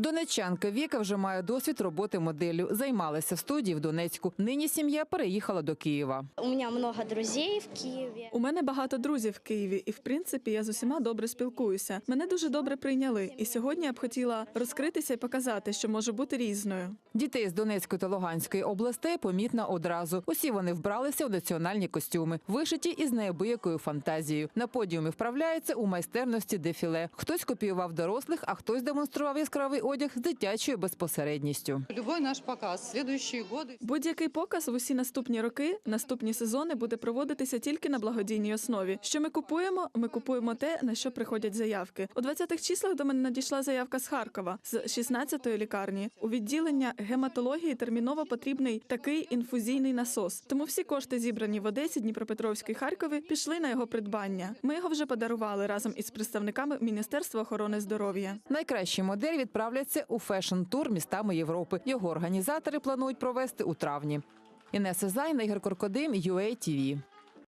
Донеччанка Віка вже має досвід роботи моделлю. Займалася в студії в Донецьку. Нині сім'я переїхала до Києва. У меня много друзей в Киеве. У мене багато друзів в Києві, і в принципі я з усіма добре спілкуюся. Мене дуже добре прийняли, і сьогодні я б хотіла розкритися і показати, що може бути різною. Дітей з Донецької та Луганської областей помітно одразу. Усі вони вбралися у національні костюми, вишиті із неабиякою фантазією. На подіумі вправляються у майстерності дефіле. Хтось копіював дорослих, а хтось демонстрував яскравий одяг з дитячою безпосередністю. Любой наш показ, следующие годы. Будь-який показ в усі наступні роки, наступні сезони буде проводитися тільки на благодійній основі. Що ми купуємо? Ми купуємо те, на що приходять заявки. У 20-х числах до мене надійшла заявка з Харкова з 16-ї лікарні. У відділення гематології терміново потрібний такий інфузійний насос. Тому всі кошти, зібрані в Одесі, Дніпропетровській, Харкові, пішли на його придбання. Ми його вже подарували разом із представниками Міністерства охорони здоров'я. Найкращі моделі відправляться у фешн-тур містами Європи. Його організатори планують провести у травні. Інеса Зайна, Ігор Коркодим, UA TV.